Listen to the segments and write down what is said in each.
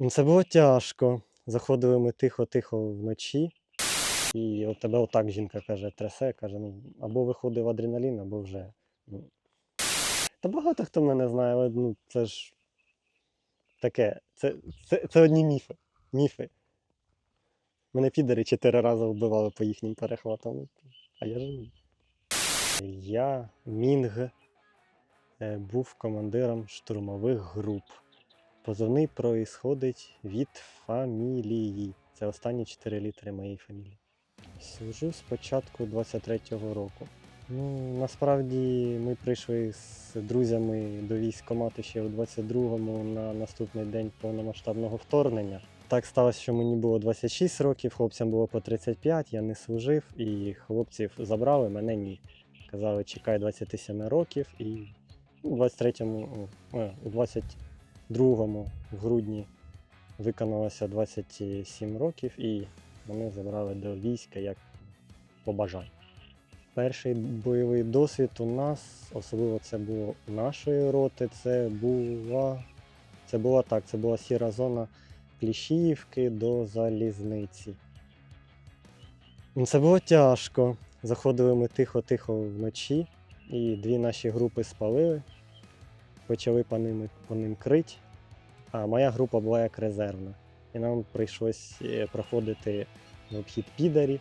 Ну, Це було тяжко. Заходили ми тихо-тихо вночі, і от тебе отак жінка каже, трясе, каже, ну, або виходив адреналін, або вже. Ну. Та багато хто мене знає, але ну, це ж таке. Це, це, це одні міфи. Міфи. Мене підери чотири рази вбивали по їхнім перехватам. А я живий. Я, Мінг, е, був командиром штурмових груп. Позивний проїсходить від фамілії. Це останні 4 літери моєї фамілії. Служу з початку 23-го року. Ну, Насправді ми прийшли з друзями до військкомату ще у 22-му на наступний день повномасштабного вторгнення. Так сталося, що мені було 26 років, хлопцям було по 35, я не служив, і хлопців забрали, мене ні. Казали, чекай 27 років, і у 23-му, у 20 другому в грудні виконалося 27 років і мене забрали до війська як по. Перший бойовий досвід у нас, особливо це було нашої роти, це була це була так, це була сіра зона Кліщіївки до залізниці. Ну, це було тяжко. Заходили ми тихо-тихо вночі, і дві наші групи спалили почали по ним, по ним крити, а моя група була як резервна. І нам прийшлось е, проходити в обхід підарів,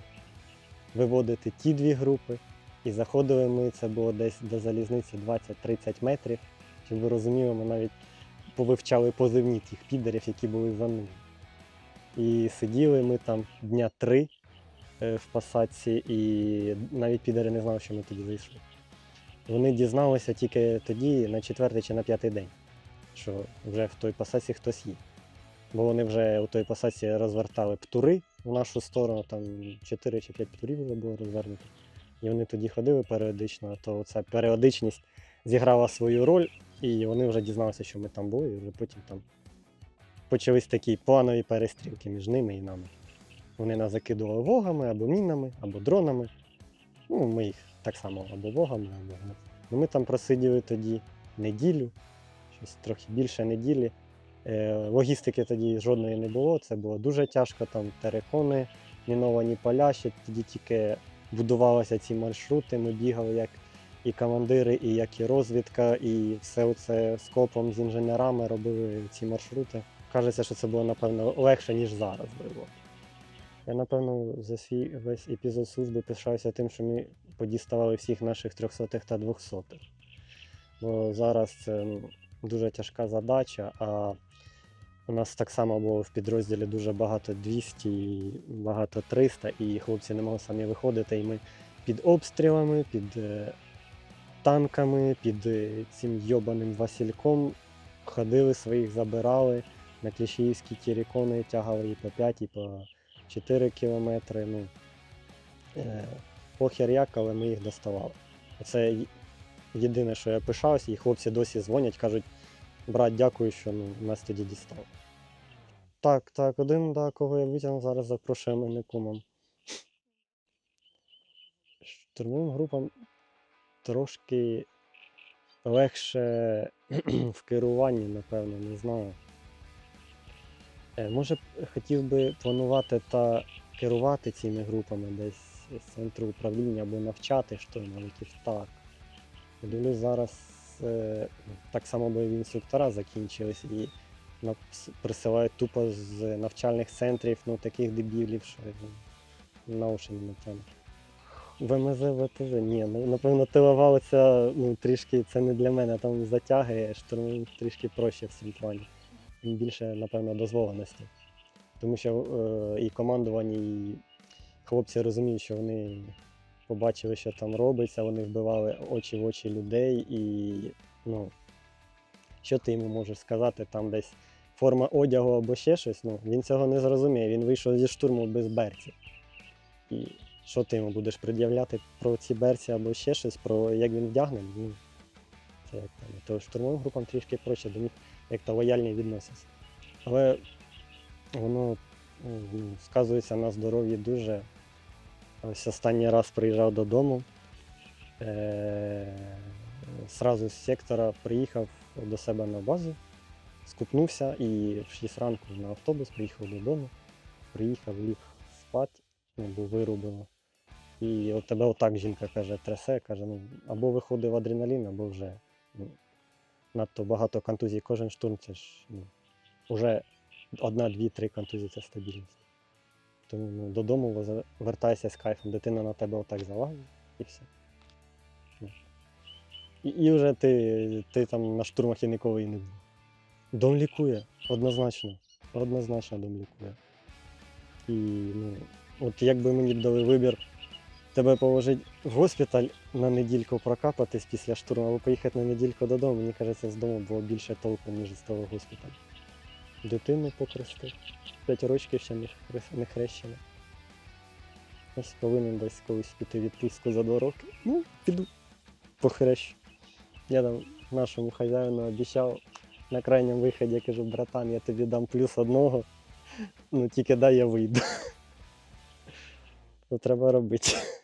виводити ті дві групи. І заходили ми, це було десь до залізниці 20-30 метрів. Щоб ви розуміли, ми навіть повивчали позивні тих підарів, які були за ними. І сиділи ми там дня три е, в посадці, і навіть підари не знали, що ми тоді зайшли. Вони дізналися тільки тоді, на четвертий чи на п'ятий день, що вже в той посадці хтось є. Бо вони вже у той посадці розвертали птури в нашу сторону, там 4 чи 5 птурів вже було розвернуто. І вони тоді ходили періодично, то ця періодичність зіграла свою роль, і вони вже дізналися, що ми там були, і вже потім там почались такі планові перестрілки між ними і нами. Вони нас закидували вогами або мінами, або дронами. Ну, ми їх так само або вогами, або ну. Ми там просиділи тоді неділю, щось трохи більше неділі. Е, логістики тоді жодної не було, це було дуже тяжко, там терикони, міновані поля, ще тоді тільки будувалися ці маршрути. Ми бігали як і командири, і як і розвідка, і все це скопом з інженерами робили ці маршрути. Кажеться, що це було напевно легше, ніж зараз було. Я напевно за свій весь епізод служби пишаюся тим, що ми подіставали всіх наших 300 та 200 Бо зараз це дуже тяжка задача, а у нас так само було в підрозділі дуже багато 200, і багато 300, і хлопці не могли самі виходити. І ми під обстрілами, під е, танками, під е, цим йобаним Васильком ходили, своїх забирали. На кліщіївські тірікони тягали і по 5, і по 4 кілометри. Ну, е, похер як, але ми їх доставали. Це єдине, що я пишався, і хлопці досі дзвонять, кажуть, брат, дякую, що ну, нас тоді дістав. Так, так, один, да, кого я витягнув, зараз запрошує мене кумом. Штурмовим групам трошки легше в керуванні, напевно, не знаю. Е, Може, хотів би планувати та керувати цими групами десь з центру управління або навчати штурмовиків так. Я дивлюсь, зараз е, так само бойові інструктора закінчились і присилають тупо з навчальних центрів ну, таких дебілів, що на уші не натягнеш. ВМЗ, ВТЗ, ні, ну, напевно, тилова оця, ну, трішки це не для мене, там затягує, штурмовик трішки проще в плані. Більше, напевно, дозволеності. Тому що е, і командування, і хлопці розуміють, що вони побачили, що там робиться, вони вбивали очі в очі людей, і ну, що ти йому можеш сказати, там десь форма одягу або ще щось, ну, він цього не зрозуміє. Він вийшов зі штурму без берців. І що ти йому будеш пред'являти про ці берці або ще щось, про як він вдягнений? Це як там. То штурмовим групам трішки проще до них як то лояльні відносяться. Але воно ну, сказується на здоров'ї дуже. Ось останній раз приїжджав додому. Е- Сразу з сектора приїхав до себе на базу. скупнувся і в 6 ранку на автобус приїхав додому, приїхав, ліг спати, ну, бо вирубило. І от тебе отак жінка каже, трясе, каже, ну, або виходив адреналін, або вже ну, надто багато контузій. Кожен штурм це ж ну, вже одна, дві, три контузії це стабільність. Тому ну, додому вертайся з кайфом, дитина на тебе отак залазить і все. Ну. І, і вже ти, ти там на штурмах і ніколи і не був. Дом лікує, однозначно. Однозначно дом лікує. І ну, от якби мені дали вибір тебе положить в госпіталь на недільку прокапатись після штурму, або поїхати на недільку додому, мені кажеться, з дому було більше толку, ніж з того госпіталю. Дитину покрестив. П'ять рочків ще не, хрещена. Ось повинен десь колись піти відпустку за два роки. Ну, піду похрещу. Я там нашому хазяїну обіцяв на крайньому виході, я кажу, братан, я тобі дам плюс одного. Ну тільки дай я вийду. Ну треба робити.